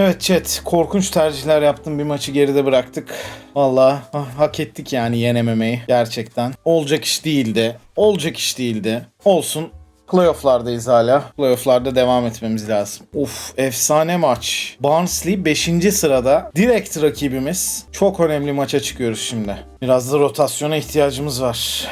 Evet chat korkunç tercihler yaptım bir maçı geride bıraktık. Valla hak ettik yani yenememeyi gerçekten. Olacak iş değildi. Olacak iş değildi. Olsun Playoff'lardayız hala. Playoff'larda devam etmemiz lazım. Uf efsane maç. Barnsley 5. sırada. Direkt rakibimiz. Çok önemli maça çıkıyoruz şimdi. Biraz da rotasyona ihtiyacımız var.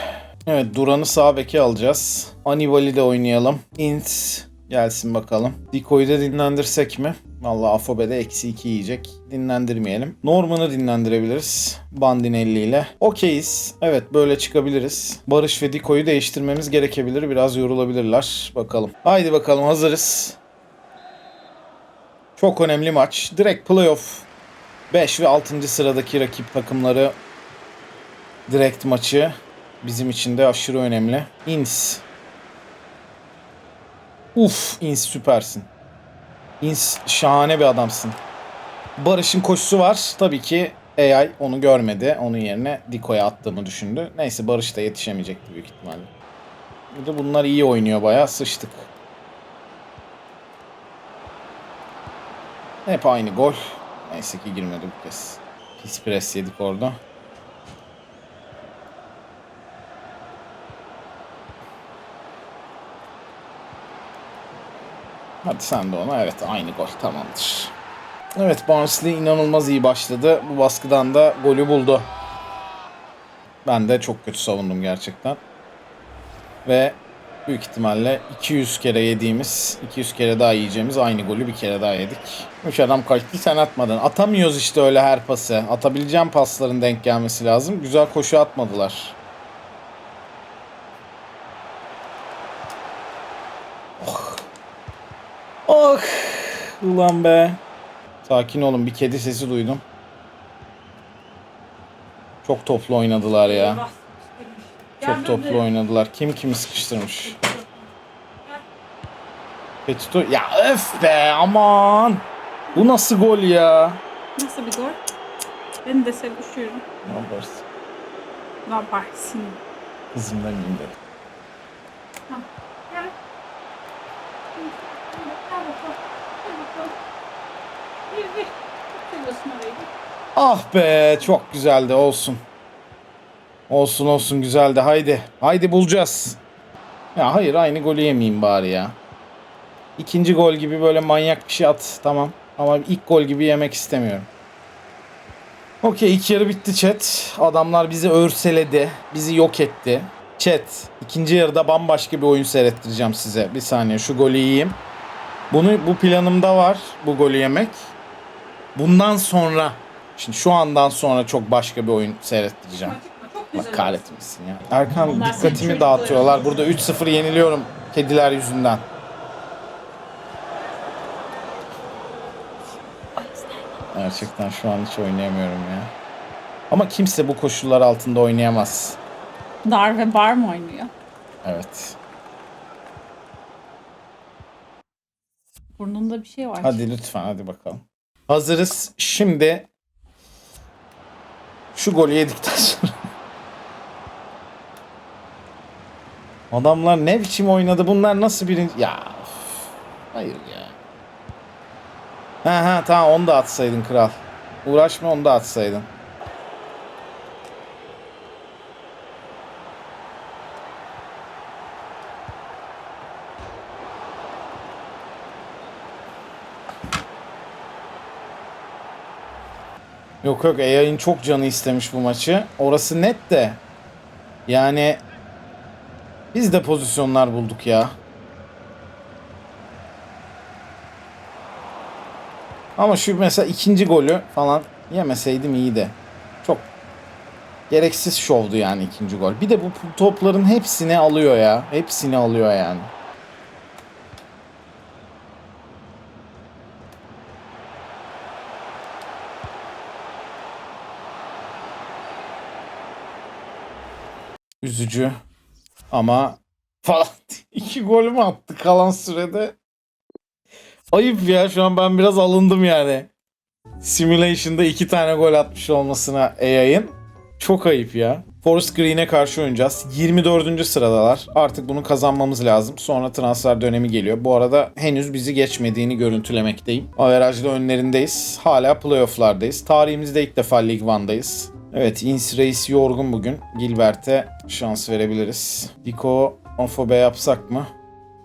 Evet Duran'ı sağ beke alacağız. Anibali de oynayalım. Int gelsin bakalım. Diko'yu da dinlendirsek mi? Vallahi Afobe'de eksi 2 yiyecek. Dinlendirmeyelim. Norman'ı dinlendirebiliriz. Bandinelli ile. Okeyiz. Evet böyle çıkabiliriz. Barış ve Diko'yu değiştirmemiz gerekebilir. Biraz yorulabilirler. Bakalım. Haydi bakalım hazırız. Çok önemli maç. Direkt playoff 5 ve 6. sıradaki rakip takımları direkt maçı bizim için de aşırı önemli. Ins. Uf, Ins süpersin. Ins şahane bir adamsın. Barış'ın koşusu var. Tabii ki AI onu görmedi. Onun yerine Diko'ya attığımı düşündü. Neyse Barış da yetişemeyecekti büyük ihtimalle. Burada bunlar iyi oynuyor bayağı. Sıçtık. Hep aynı gol. Neyse ki girmedi bu kez. Pis pres yedik orada. Hadi sen de ona. Evet aynı gol tamamdır. Evet Barnsley inanılmaz iyi başladı. Bu baskıdan da golü buldu. Ben de çok kötü savundum gerçekten. Ve büyük ihtimalle 200 kere yediğimiz, 200 kere daha yiyeceğimiz aynı golü bir kere daha yedik. Üç adam kaçtı sen atmadın. Atamıyoruz işte öyle her pası. Atabileceğim pasların denk gelmesi lazım. Güzel koşu atmadılar. Oh. Ulan be. Sakin olun bir kedi sesi duydum. Çok toplu oynadılar ya. Çok toplu oynadılar. Kim kimi sıkıştırmış. Petito ya öf be aman. Bu nasıl gol ya? Nasıl bir gol? Ben de sevişiyorum. Ne yaparsın? Ne yaparsın? Kızım demeyeyim dedim. Gel. Gel bakalım. Gel bakalım. Bir, bir. Çok seviyorsun orayı. Ah be çok güzeldi olsun. Olsun olsun güzeldi haydi. Haydi bulacağız. Ya hayır aynı golü yemeyeyim bari ya. İkinci gol gibi böyle manyak bir şey at tamam. Ama ilk gol gibi yemek istemiyorum. Okey ilk yarı bitti chat. Adamlar bizi örseledi. Bizi yok etti. Chat ikinci yarıda bambaşka bir oyun seyrettireceğim size. Bir saniye şu golü yiyeyim. Bunu bu planımda var bu golü yemek. Bundan sonra şimdi şu andan sonra çok başka bir oyun seyrettireceğim. Güzel. kahretmesin ya. Erkan Onlar dikkatimi dağıtıyorlar. Burada 3-0 yeniliyorum kediler yüzünden. Gerçekten şu an hiç oynayamıyorum ya. Ama kimse bu koşullar altında oynayamaz. Dar ve bar mı oynuyor? Evet. Burnunda bir şey var. Hadi lütfen hadi bakalım. Hazırız. Şimdi şu golü yedikten sonra Adamlar ne biçim oynadı? Bunlar nasıl birinci... Ya hayır ya. Ha ha tamam onu da atsaydın kral. Uğraşma onu da atsaydın. Yok yok AI'ın çok canı istemiş bu maçı. Orası net de. Yani biz de pozisyonlar bulduk ya. Ama şu mesela ikinci golü falan yemeseydim iyiydi. Çok gereksiz şovdu yani ikinci gol. Bir de bu topların hepsini alıyor ya. Hepsini alıyor yani. Üzücü. Ama falan iki gol mü attı kalan sürede? Ayıp ya şu an ben biraz alındım yani. Simulation'da iki tane gol atmış olmasına AI'ın. Çok ayıp ya. Forest Green'e karşı oynayacağız. 24. sıradalar. Artık bunu kazanmamız lazım. Sonra transfer dönemi geliyor. Bu arada henüz bizi geçmediğini görüntülemekteyim. Averajda önlerindeyiz. Hala playofflardayız. Tarihimizde ilk defa League One'dayız. Evet, Ins Reis yorgun bugün. Gilbert'e şans verebiliriz. Diko Ofobe yapsak mı?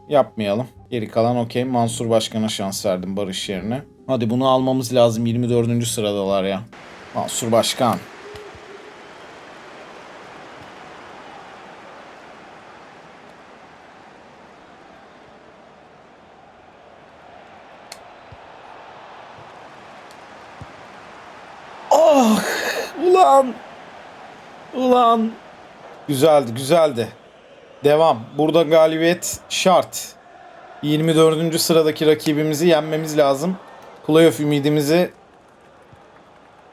Yapmayalım. Geri kalan okey. Mansur Başkan'a şans verdim Barış yerine. Hadi bunu almamız lazım. 24. sıradalar ya. Mansur Başkan. Ah! Ulan! Ulan! Güzeldi, güzeldi. Devam. Burada galibiyet şart. 24. sıradaki rakibimizi yenmemiz lazım. Playoff ümidimizi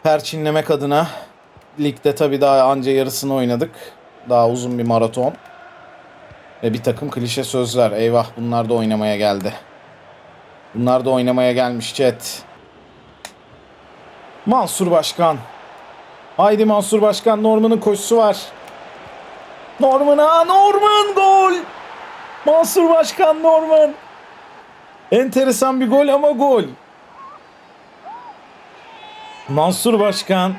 perçinlemek adına ligde tabii daha anca yarısını oynadık. Daha uzun bir maraton. Ve bir takım klişe sözler. Eyvah bunlar da oynamaya geldi. Bunlar da oynamaya gelmiş chat. Mansur Başkan. Haydi Mansur Başkan Norman'ın koşusu var. Norman'a Norman gol. Mansur Başkan Norman. Enteresan bir gol ama gol. Mansur Başkan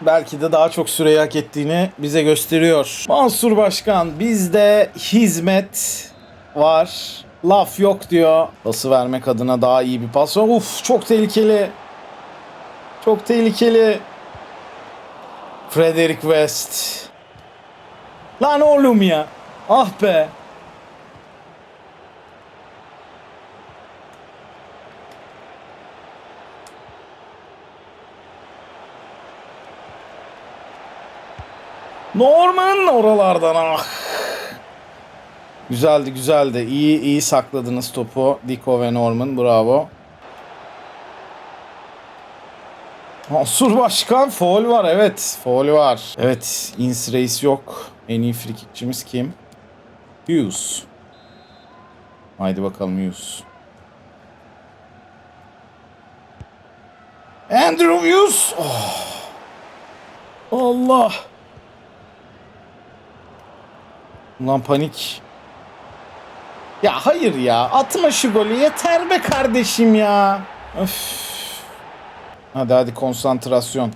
belki de daha çok süreyi hak ettiğini bize gösteriyor. Mansur Başkan bizde hizmet var. Laf yok diyor. Pası vermek adına daha iyi bir pas. var. Uf çok tehlikeli. Çok tehlikeli. Frederick West. Lan oğlum ya. Ah be. Norman oralardan ah. Güzeldi güzeldi. İyi iyi sakladınız topu. Diko ve Norman bravo. Mansur Başkan foul var evet. Foul var. Evet ins reis yok. En iyi frikikçimiz kim? Hughes. Haydi bakalım Hughes. Andrew Hughes. Oh. Allah. Ulan panik. Ya hayır ya. Atma şu golü. Yeter be kardeşim ya. Öf. Hadi hadi konsantrasyon.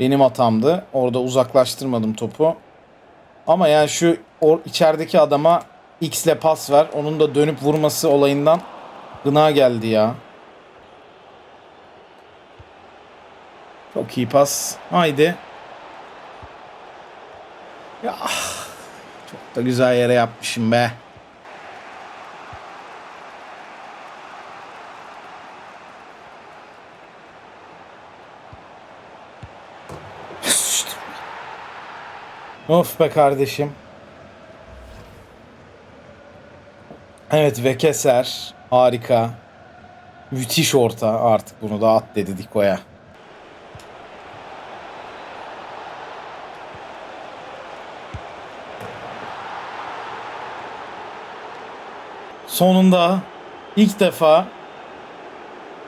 Benim hatamdı. Orada uzaklaştırmadım topu. Ama yani şu or, içerideki adama X ile pas ver. Onun da dönüp vurması olayından gına geldi ya. Çok iyi pas. Haydi. Ya çok da güzel yere yapmışım be. Of be kardeşim. Evet ve keser. Harika. Müthiş orta. Artık bunu da at dedi Diko'ya. Sonunda ilk defa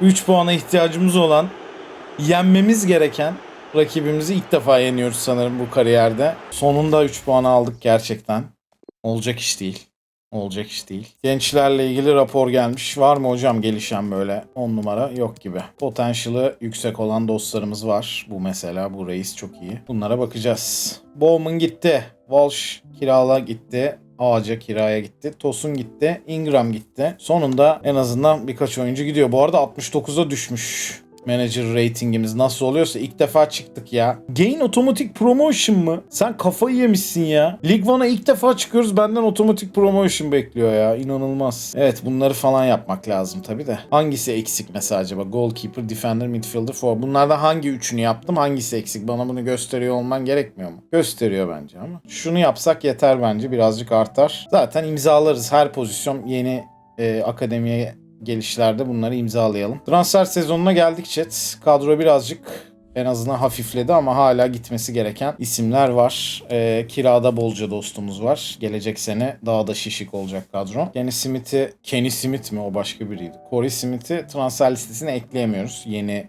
3 puana ihtiyacımız olan yenmemiz gereken rakibimizi ilk defa yeniyoruz sanırım bu kariyerde. Sonunda 3 puan aldık gerçekten. Olacak iş değil. Olacak iş değil. Gençlerle ilgili rapor gelmiş. Var mı hocam gelişen böyle 10 numara? Yok gibi. Potansiyeli yüksek olan dostlarımız var. Bu mesela bu reis çok iyi. Bunlara bakacağız. Bowman gitti. Walsh kirala gitti. Ağaca kiraya gitti. Tosun gitti. Ingram gitti. Sonunda en azından birkaç oyuncu gidiyor. Bu arada 69'a düşmüş manager ratingimiz nasıl oluyorsa ilk defa çıktık ya. Gain otomatik promotion mı? Sen kafayı yemişsin ya. League One'a ilk defa çıkıyoruz benden otomatik promotion bekliyor ya. İnanılmaz. Evet bunları falan yapmak lazım tabi de. Hangisi eksik mesela acaba? Goalkeeper, defender, midfielder, forward. Bunlardan hangi üçünü yaptım? Hangisi eksik? Bana bunu gösteriyor olman gerekmiyor mu? Gösteriyor bence ama. Şunu yapsak yeter bence. Birazcık artar. Zaten imzalarız. Her pozisyon yeni e, akademiye gelişlerde bunları imzalayalım. Transfer sezonuna geldik chat. Kadro birazcık en azından hafifledi ama hala gitmesi gereken isimler var. Ee, kirada bolca dostumuz var. Gelecek sene daha da şişik olacak kadro. Kenny Smith'i, Kenny Smith mi o başka biriydi. Corey Smith'i transfer listesine ekleyemiyoruz yeni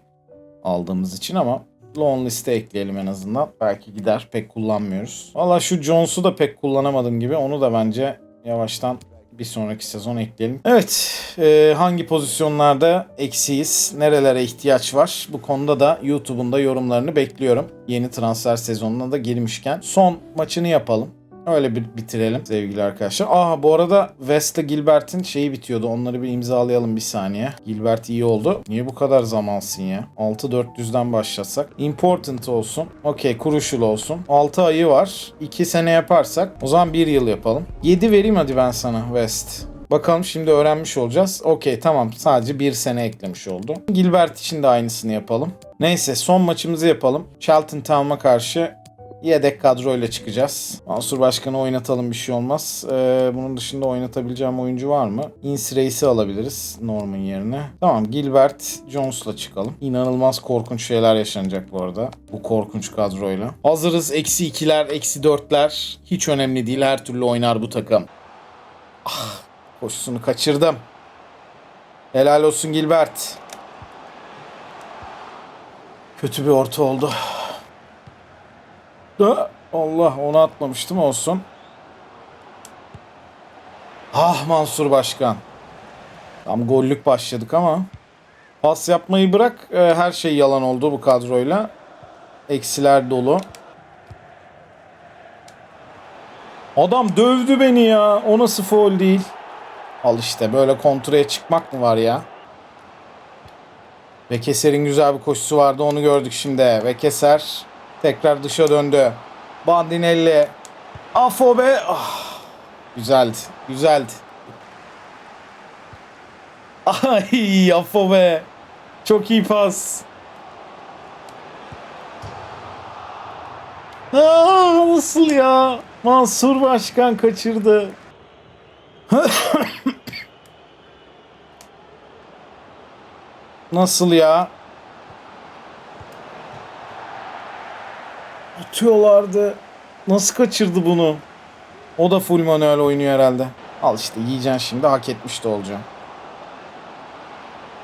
aldığımız için ama long liste ekleyelim en azından. Belki gider. Pek kullanmıyoruz. Valla şu Jones'u da pek kullanamadım gibi. Onu da bence yavaştan bir sonraki sezon ekleyelim. Evet. e, hangi pozisyonlarda eksiyiz? Nerelere ihtiyaç var? Bu konuda da YouTube'un da yorumlarını bekliyorum. Yeni transfer sezonuna da girmişken. Son maçını yapalım. Öyle bir bitirelim sevgili arkadaşlar. Aa bu arada West'le Gilbert'in şeyi bitiyordu. Onları bir imzalayalım bir saniye. Gilbert iyi oldu. Niye bu kadar zamansın ya? 6-400'den başlasak. Important olsun. Okey Crucial olsun. 6 ayı var. 2 sene yaparsak o zaman 1 yıl yapalım. 7 vereyim hadi ben sana West. Bakalım şimdi öğrenmiş olacağız. Okey tamam sadece bir sene eklemiş oldu. Gilbert için de aynısını yapalım. Neyse son maçımızı yapalım. Charlton Town'a karşı Yedek kadroyla çıkacağız. Mansur Başkan'ı oynatalım bir şey olmaz. Ee, bunun dışında oynatabileceğim oyuncu var mı? Ince Reis'i alabiliriz Norman yerine. Tamam Gilbert Jones'la çıkalım. İnanılmaz korkunç şeyler yaşanacak bu arada. Bu korkunç kadroyla. Hazırız. Eksi ikiler, eksi dörtler. Hiç önemli değil. Her türlü oynar bu takım. Ah, koşusunu kaçırdım. Helal olsun Gilbert. Kötü bir orta oldu. Da Allah onu atmamıştım olsun. Ah Mansur Başkan. Tam gollük başladık ama. Pas yapmayı bırak e, her şey yalan oldu bu kadroyla. Eksiler dolu. Adam dövdü beni ya. O nasıl foul değil? Al işte böyle kontraya çıkmak mı var ya? Ve Keser'in güzel bir koşusu vardı onu gördük şimdi. Ve Keser tekrar dışa döndü. Bandinelli. Afobe. Ah, güzeldi. Güzeldi. Ay Afobe. Çok iyi pas. Aa, nasıl ya? Mansur Başkan kaçırdı. Nasıl ya? Atıyorlardı. Nasıl kaçırdı bunu? O da full manuel oynuyor herhalde. Al işte yiyeceksin şimdi hak etmiş de olacağım.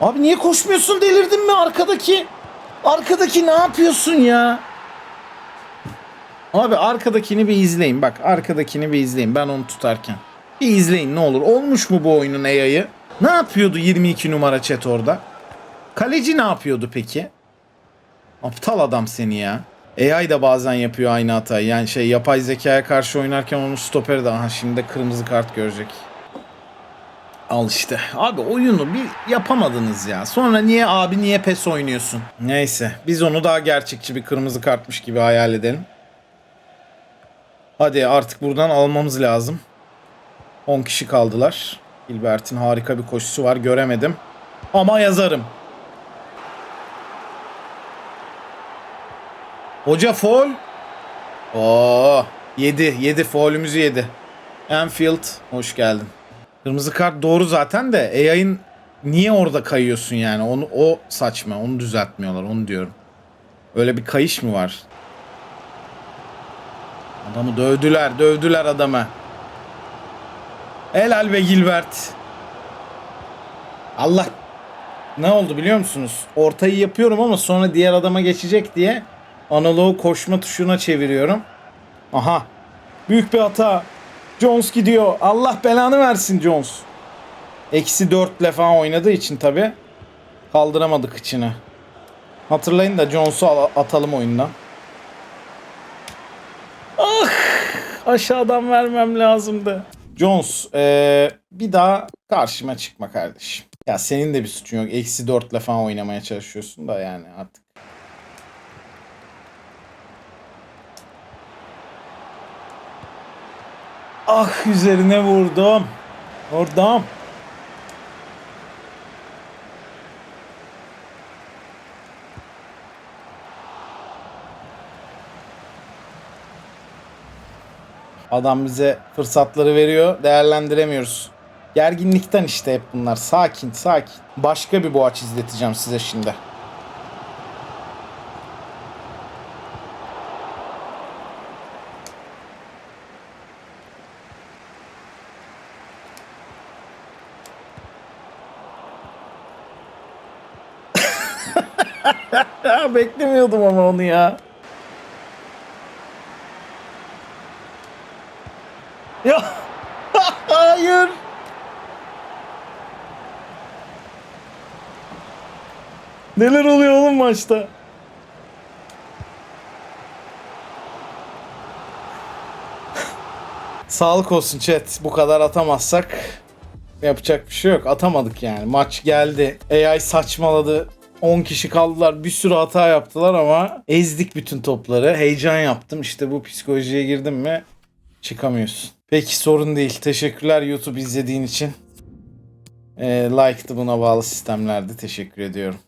Abi niye koşmuyorsun delirdin mi arkadaki? Arkadaki ne yapıyorsun ya? Abi arkadakini bir izleyin. Bak arkadakini bir izleyin ben onu tutarken. Bir izleyin ne olur. Olmuş mu bu oyunun AI'yı? Ne yapıyordu 22 numara chat orada? Kaleci ne yapıyordu peki? Aptal adam seni ya. AI da bazen yapıyor aynı hatayı. Yani şey yapay zekaya karşı oynarken onun stoperi de aha şimdi de kırmızı kart görecek. Al işte. Abi oyunu bir yapamadınız ya. Sonra niye abi niye pes oynuyorsun? Neyse biz onu daha gerçekçi bir kırmızı kartmış gibi hayal edelim. Hadi artık buradan almamız lazım. 10 kişi kaldılar. Gilbert'in harika bir koşusu var göremedim. Ama yazarım. Hoca foul. Oo, yedi. Yedi. Foul'ümüzü yedi. Enfield hoş geldin. Kırmızı kart doğru zaten de AI'ın niye orada kayıyorsun yani? Onu o saçma. Onu düzeltmiyorlar. Onu diyorum. Öyle bir kayış mı var? Adamı dövdüler. Dövdüler adamı. Helal be Gilbert. Allah ne oldu biliyor musunuz? Ortayı yapıyorum ama sonra diğer adama geçecek diye analogu koşma tuşuna çeviriyorum. Aha. Büyük bir hata. Jones gidiyor. Allah belanı versin Jones. Eksi 4 falan oynadığı için tabi kaldıramadık içine. Hatırlayın da Jones'u al- atalım oyundan. Ah! Aşağıdan vermem lazımdı. Jones ee, bir daha karşıma çıkma kardeşim. Ya senin de bir suçun yok. Eksi 4 falan oynamaya çalışıyorsun da yani artık. Ah üzerine vurdum. Vurdum. Adam bize fırsatları veriyor. Değerlendiremiyoruz. Gerginlikten işte hep bunlar. Sakin sakin. Başka bir boğaç izleteceğim size şimdi. Beklemiyordum ama onu ya. Ya hayır. Neler oluyor oğlum maçta? Sağlık olsun chat. Bu kadar atamazsak yapacak bir şey yok. Atamadık yani. Maç geldi. AI saçmaladı. 10 kişi kaldılar. Bir sürü hata yaptılar ama ezdik bütün topları. Heyecan yaptım. İşte bu psikolojiye girdim mi çıkamıyorsun. Peki sorun değil. Teşekkürler YouTube izlediğin için. Ee, like'dı buna bağlı sistemlerdi. Teşekkür ediyorum.